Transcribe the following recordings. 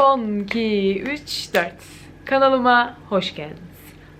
Son 2, 3, 4. Kanalıma hoş geldiniz.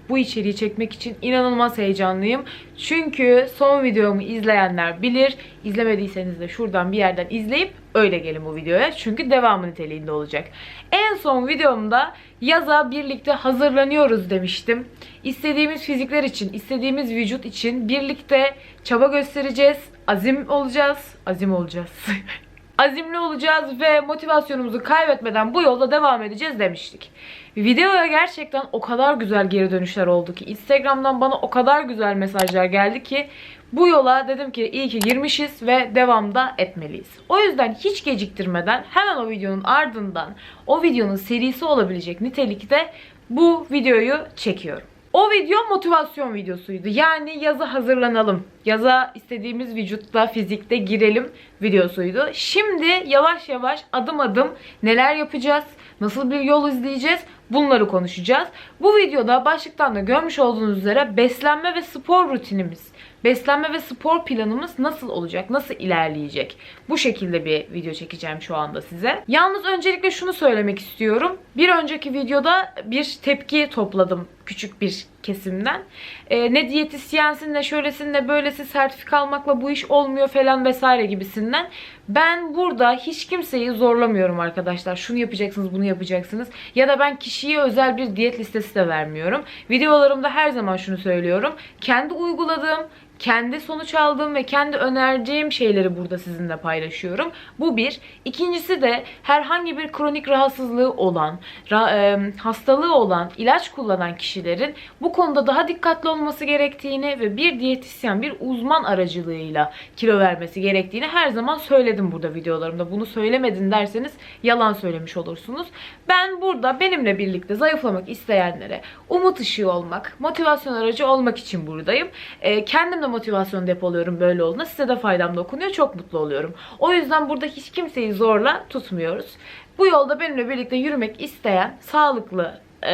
Bu içeriği çekmek için inanılmaz heyecanlıyım. Çünkü son videomu izleyenler bilir. İzlemediyseniz de şuradan bir yerden izleyip öyle gelin bu videoya. Çünkü devamı niteliğinde olacak. En son videomda yaza birlikte hazırlanıyoruz demiştim. İstediğimiz fizikler için, istediğimiz vücut için birlikte çaba göstereceğiz. Azim olacağız. Azim olacağız. azimli olacağız ve motivasyonumuzu kaybetmeden bu yolda devam edeceğiz demiştik. Videoya gerçekten o kadar güzel geri dönüşler oldu ki Instagram'dan bana o kadar güzel mesajlar geldi ki bu yola dedim ki iyi ki girmişiz ve devamda etmeliyiz. O yüzden hiç geciktirmeden hemen o videonun ardından o videonun serisi olabilecek nitelikte bu videoyu çekiyorum. O video motivasyon videosuydu. Yani yaza hazırlanalım. Yaza istediğimiz vücutla, fizikte girelim videosuydu. Şimdi yavaş yavaş adım adım neler yapacağız, nasıl bir yol izleyeceğiz bunları konuşacağız. Bu videoda başlıktan da görmüş olduğunuz üzere beslenme ve spor rutinimiz, beslenme ve spor planımız nasıl olacak, nasıl ilerleyecek? Bu şekilde bir video çekeceğim şu anda size. Yalnız öncelikle şunu söylemek istiyorum. Bir önceki videoda bir tepki topladım küçük bir kesimden. Ee, ne diyetisyensin ne şöylesin ne böylesi sertifika almakla bu iş olmuyor falan vesaire gibisinden. Ben burada hiç kimseyi zorlamıyorum arkadaşlar. Şunu yapacaksınız bunu yapacaksınız. Ya da ben kişiye özel bir diyet listesi de vermiyorum. Videolarımda her zaman şunu söylüyorum. Kendi uyguladığım kendi sonuç aldığım ve kendi önereceğim şeyleri burada sizinle paylaşıyorum. Bu bir. İkincisi de herhangi bir kronik rahatsızlığı olan, e, hastalığı olan, ilaç kullanan kişilerin bu konuda daha dikkatli olması gerektiğini ve bir diyetisyen, bir uzman aracılığıyla kilo vermesi gerektiğini her zaman söyledim burada videolarımda. Bunu söylemedin derseniz yalan söylemiş olursunuz. Ben burada benimle birlikte zayıflamak isteyenlere umut ışığı olmak, motivasyon aracı olmak için buradayım. E, kendim de motivasyon depoluyorum böyle olduğunda. Size de faydam dokunuyor. Çok mutlu oluyorum. O yüzden burada hiç kimseyi zorla tutmuyoruz. Bu yolda benimle birlikte yürümek isteyen, sağlıklı, e,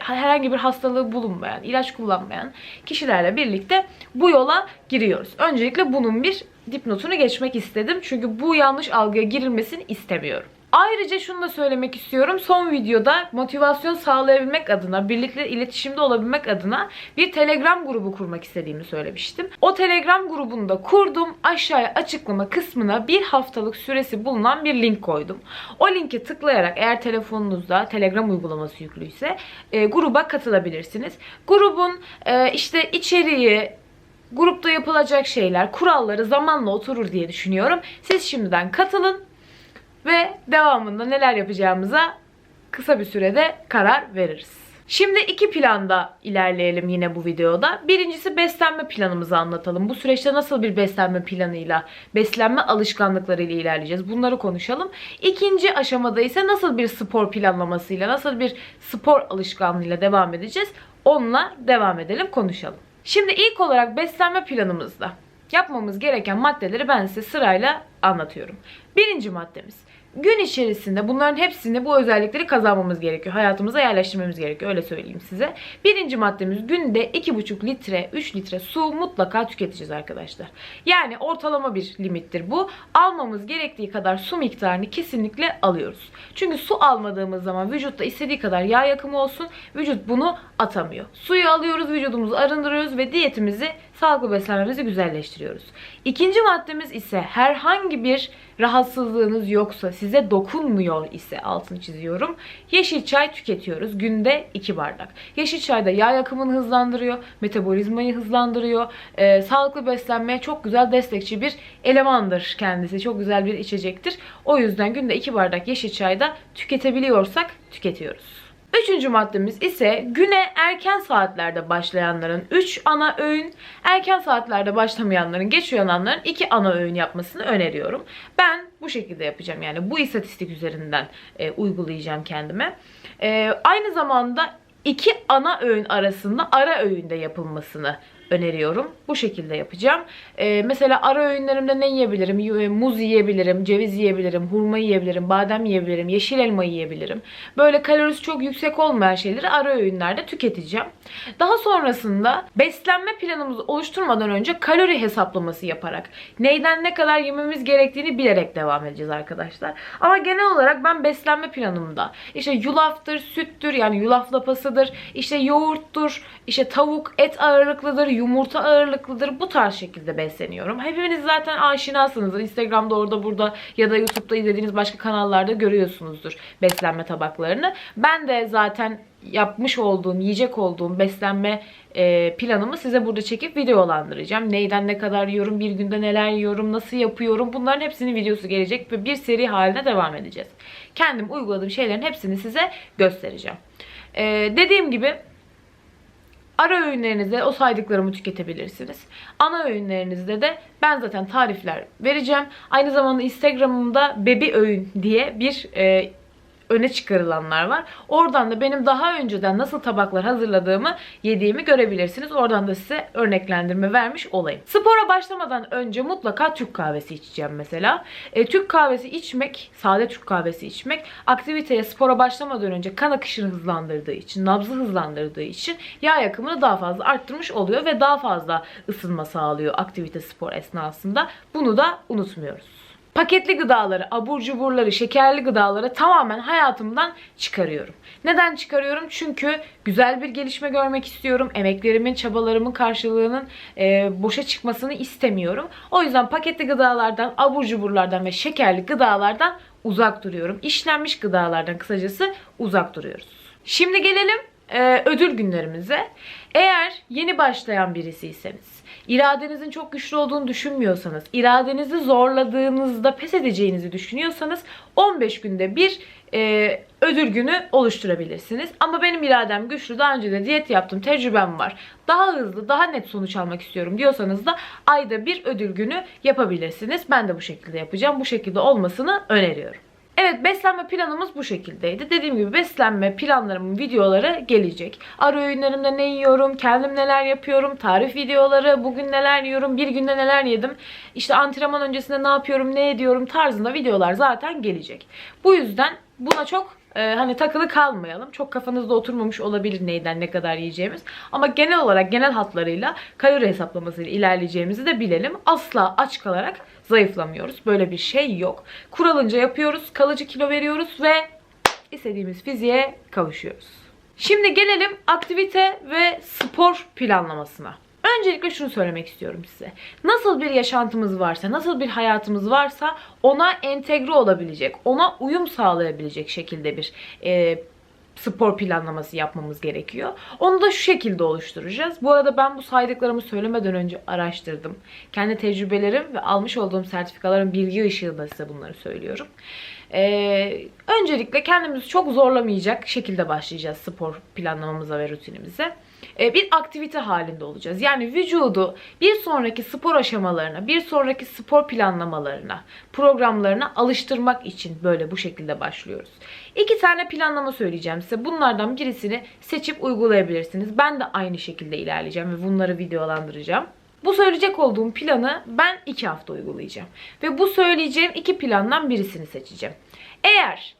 herhangi bir hastalığı bulunmayan, ilaç kullanmayan kişilerle birlikte bu yola giriyoruz. Öncelikle bunun bir dipnotunu geçmek istedim. Çünkü bu yanlış algıya girilmesini istemiyorum. Ayrıca şunu da söylemek istiyorum. Son videoda motivasyon sağlayabilmek adına, birlikte iletişimde olabilmek adına bir Telegram grubu kurmak istediğimi söylemiştim. O Telegram grubunu da kurdum. Aşağıya açıklama kısmına bir haftalık süresi bulunan bir link koydum. O linke tıklayarak eğer telefonunuzda Telegram uygulaması yüklüyse e, gruba katılabilirsiniz. Grubun e, işte içeriği, grupta yapılacak şeyler, kuralları zamanla oturur diye düşünüyorum. Siz şimdiden katılın ve devamında neler yapacağımıza kısa bir sürede karar veririz. Şimdi iki planda ilerleyelim yine bu videoda. Birincisi beslenme planımızı anlatalım. Bu süreçte nasıl bir beslenme planıyla, beslenme alışkanlıklarıyla ilerleyeceğiz. Bunları konuşalım. İkinci aşamada ise nasıl bir spor planlamasıyla, nasıl bir spor alışkanlığıyla devam edeceğiz. Onunla devam edelim, konuşalım. Şimdi ilk olarak beslenme planımızda yapmamız gereken maddeleri ben size sırayla anlatıyorum. Birinci maddemiz gün içerisinde bunların hepsini bu özellikleri kazanmamız gerekiyor. Hayatımıza yerleştirmemiz gerekiyor. Öyle söyleyeyim size. Birinci maddemiz günde 2,5 litre, 3 litre su mutlaka tüketeceğiz arkadaşlar. Yani ortalama bir limittir bu. Almamız gerektiği kadar su miktarını kesinlikle alıyoruz. Çünkü su almadığımız zaman vücutta istediği kadar yağ yakımı olsun. Vücut bunu atamıyor. Suyu alıyoruz, vücudumuzu arındırıyoruz ve diyetimizi sağlıklı beslenmemizi güzelleştiriyoruz. İkinci maddemiz ise herhangi bir rahatsızlığınız yoksa, size dokunmuyor ise altını çiziyorum. Yeşil çay tüketiyoruz. Günde 2 bardak. Yeşil çay da yağ yakımını hızlandırıyor, metabolizmayı hızlandırıyor. Ee, sağlıklı beslenmeye çok güzel destekçi bir elemandır kendisi. Çok güzel bir içecektir. O yüzden günde 2 bardak yeşil çay da tüketebiliyorsak tüketiyoruz. Üçüncü maddemiz ise güne erken saatlerde başlayanların 3 ana öğün, erken saatlerde başlamayanların, geç uyananların 2 ana öğün yapmasını öneriyorum. Ben bu şekilde yapacağım yani bu istatistik üzerinden e, uygulayacağım kendime. E, aynı zamanda iki ana öğün arasında ara öğünde yapılmasını öneriyorum. Bu şekilde yapacağım. Ee, mesela ara öğünlerimde ne yiyebilirim? Y- Muz yiyebilirim, ceviz yiyebilirim, hurma yiyebilirim, badem yiyebilirim, yeşil elma yiyebilirim. Böyle kalorisi çok yüksek olmayan şeyleri ara öğünlerde tüketeceğim. Daha sonrasında beslenme planımızı oluşturmadan önce kalori hesaplaması yaparak neyden ne kadar yememiz gerektiğini bilerek devam edeceğiz arkadaşlar. Ama genel olarak ben beslenme planımda işte yulaftır, süttür yani yulaf lapasıdır, işte yoğurttur, işte tavuk, et ağırlıklıdır, yumurta ağırlıklıdır bu tarz şekilde besleniyorum. Hepiniz zaten aşinasınız. Instagram'da orada burada ya da YouTube'da izlediğiniz başka kanallarda görüyorsunuzdur beslenme tabaklarını. Ben de zaten yapmış olduğum, yiyecek olduğum beslenme e, planımı size burada çekip videolandıracağım. Neyden ne kadar yiyorum, bir günde neler yiyorum, nasıl yapıyorum bunların hepsinin videosu gelecek ve bir seri haline devam edeceğiz. Kendim uyguladığım şeylerin hepsini size göstereceğim. E, dediğim gibi Ara öğünlerinizde o saydıklarımı tüketebilirsiniz. Ana öğünlerinizde de ben zaten tarifler vereceğim. Aynı zamanda Instagram'ımda bebi öğün diye bir e, öne çıkarılanlar var. Oradan da benim daha önceden nasıl tabaklar hazırladığımı, yediğimi görebilirsiniz. Oradan da size örneklendirme vermiş olayım. Spora başlamadan önce mutlaka Türk kahvesi içeceğim mesela. E, Türk kahvesi içmek, sade Türk kahvesi içmek aktiviteye, spora başlamadan önce kan akışını hızlandırdığı için, nabzı hızlandırdığı için yağ yakımını daha fazla arttırmış oluyor ve daha fazla ısınma sağlıyor aktivite spor esnasında. Bunu da unutmuyoruz. Paketli gıdaları, abur cuburları, şekerli gıdaları tamamen hayatımdan çıkarıyorum. Neden çıkarıyorum? Çünkü güzel bir gelişme görmek istiyorum. Emeklerimin, çabalarımın karşılığının e, boşa çıkmasını istemiyorum. O yüzden paketli gıdalardan, abur cuburlardan ve şekerli gıdalardan uzak duruyorum. İşlenmiş gıdalardan kısacası uzak duruyoruz. Şimdi gelelim e, ödül günlerimize. Eğer yeni başlayan birisiyseniz, iradenizin çok güçlü olduğunu düşünmüyorsanız, iradenizi zorladığınızda pes edeceğinizi düşünüyorsanız 15 günde bir e, ödül günü oluşturabilirsiniz. Ama benim iradem güçlü. Daha önce de diyet yaptım. Tecrübem var. Daha hızlı, daha net sonuç almak istiyorum diyorsanız da ayda bir ödül günü yapabilirsiniz. Ben de bu şekilde yapacağım. Bu şekilde olmasını öneriyorum. Evet beslenme planımız bu şekildeydi. Dediğim gibi beslenme planlarımın videoları gelecek. Ara öğünlerimde ne yiyorum, kendim neler yapıyorum, tarif videoları, bugün neler yiyorum, bir günde neler yedim, işte antrenman öncesinde ne yapıyorum, ne ediyorum tarzında videolar zaten gelecek. Bu yüzden buna çok e, hani takılı kalmayalım. Çok kafanızda oturmamış olabilir neyden ne kadar yiyeceğimiz. Ama genel olarak genel hatlarıyla kalori hesaplamasıyla ilerleyeceğimizi de bilelim. Asla aç kalarak zayıflamıyoruz. Böyle bir şey yok. Kuralınca yapıyoruz, kalıcı kilo veriyoruz ve istediğimiz fiziğe kavuşuyoruz. Şimdi gelelim aktivite ve spor planlamasına. Öncelikle şunu söylemek istiyorum size. Nasıl bir yaşantımız varsa, nasıl bir hayatımız varsa ona entegre olabilecek, ona uyum sağlayabilecek şekilde bir e, spor planlaması yapmamız gerekiyor. Onu da şu şekilde oluşturacağız. Bu arada ben bu saydıklarımı söylemeden önce araştırdım. Kendi tecrübelerim ve almış olduğum sertifikaların bilgi ışığında size bunları söylüyorum. Ee, öncelikle kendimizi çok zorlamayacak şekilde başlayacağız spor planlamamıza ve rutinimize. Ee, bir aktivite halinde olacağız. Yani vücudu bir sonraki spor aşamalarına, bir sonraki spor planlamalarına, programlarına alıştırmak için böyle bu şekilde başlıyoruz. İki tane planlama söyleyeceğim size. Bunlardan birisini seçip uygulayabilirsiniz. Ben de aynı şekilde ilerleyeceğim ve bunları videolandıracağım. Bu söyleyecek olduğum planı ben iki hafta uygulayacağım. Ve bu söyleyeceğim iki plandan birisini seçeceğim. Eğer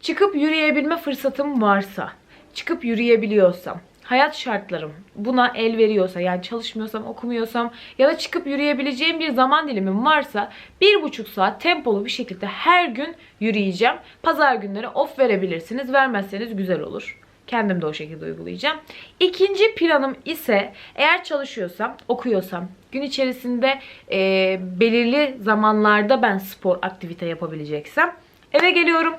çıkıp yürüyebilme fırsatım varsa, çıkıp yürüyebiliyorsam, hayat şartlarım buna el veriyorsa yani çalışmıyorsam okumuyorsam ya da çıkıp yürüyebileceğim bir zaman dilimim varsa bir buçuk saat tempolu bir şekilde her gün yürüyeceğim. Pazar günleri off verebilirsiniz. Vermezseniz güzel olur. Kendim de o şekilde uygulayacağım. İkinci planım ise eğer çalışıyorsam, okuyorsam, gün içerisinde e, belirli zamanlarda ben spor aktivite yapabileceksem eve geliyorum.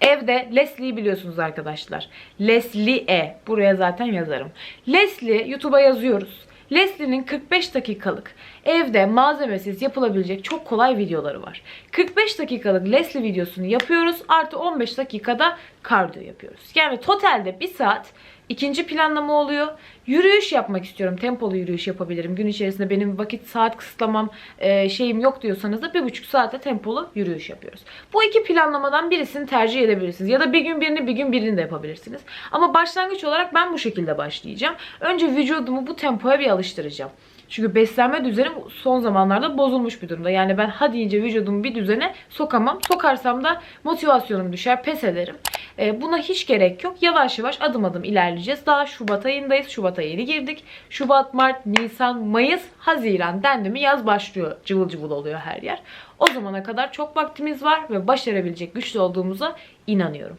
Evde Leslie'yi biliyorsunuz arkadaşlar. Leslie E. Buraya zaten yazarım. Leslie YouTube'a yazıyoruz. Leslie'nin 45 dakikalık evde malzemesiz yapılabilecek çok kolay videoları var. 45 dakikalık Leslie videosunu yapıyoruz. Artı 15 dakikada kardiyo yapıyoruz. Yani totalde 1 saat İkinci planlama oluyor. Yürüyüş yapmak istiyorum. Tempolu yürüyüş yapabilirim. Gün içerisinde benim vakit saat kısıtlamam e, şeyim yok diyorsanız da bir buçuk saatte tempolu yürüyüş yapıyoruz. Bu iki planlamadan birisini tercih edebilirsiniz. Ya da bir gün birini bir gün birini de yapabilirsiniz. Ama başlangıç olarak ben bu şekilde başlayacağım. Önce vücudumu bu tempoya bir alıştıracağım. Çünkü beslenme düzenim son zamanlarda bozulmuş bir durumda. Yani ben ha deyince vücudumu bir düzene sokamam. Sokarsam da motivasyonum düşer, pes ederim. E, buna hiç gerek yok. Yavaş yavaş adım adım ilerleyeceğiz. Daha Şubat ayındayız. Şubat'a yeni girdik. Şubat, Mart, Nisan, Mayıs, Haziran dendi mi yaz başlıyor. Cıvıl cıvıl oluyor her yer. O zamana kadar çok vaktimiz var ve başarabilecek güçlü olduğumuza inanıyorum.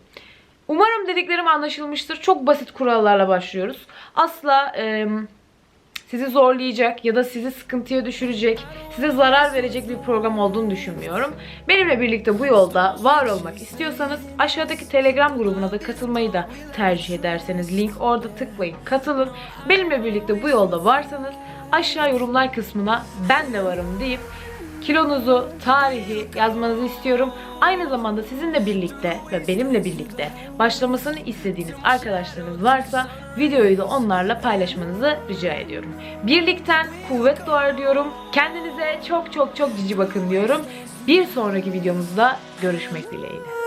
Umarım dediklerim anlaşılmıştır. Çok basit kurallarla başlıyoruz. Asla e, sizi zorlayacak ya da sizi sıkıntıya düşürecek, size zarar verecek bir program olduğunu düşünmüyorum. Benimle birlikte bu yolda var olmak istiyorsanız aşağıdaki Telegram grubuna da katılmayı da tercih ederseniz link orada tıklayın, katılın. Benimle birlikte bu yolda varsanız aşağı yorumlar kısmına ben de varım deyip kilonuzu, tarihi yazmanızı istiyorum. Aynı zamanda sizinle birlikte ve benimle birlikte başlamasını istediğiniz arkadaşlarınız varsa videoyu da onlarla paylaşmanızı rica ediyorum. Birlikten kuvvet doğar diyorum. Kendinize çok çok çok cici bakın diyorum. Bir sonraki videomuzda görüşmek dileğiyle.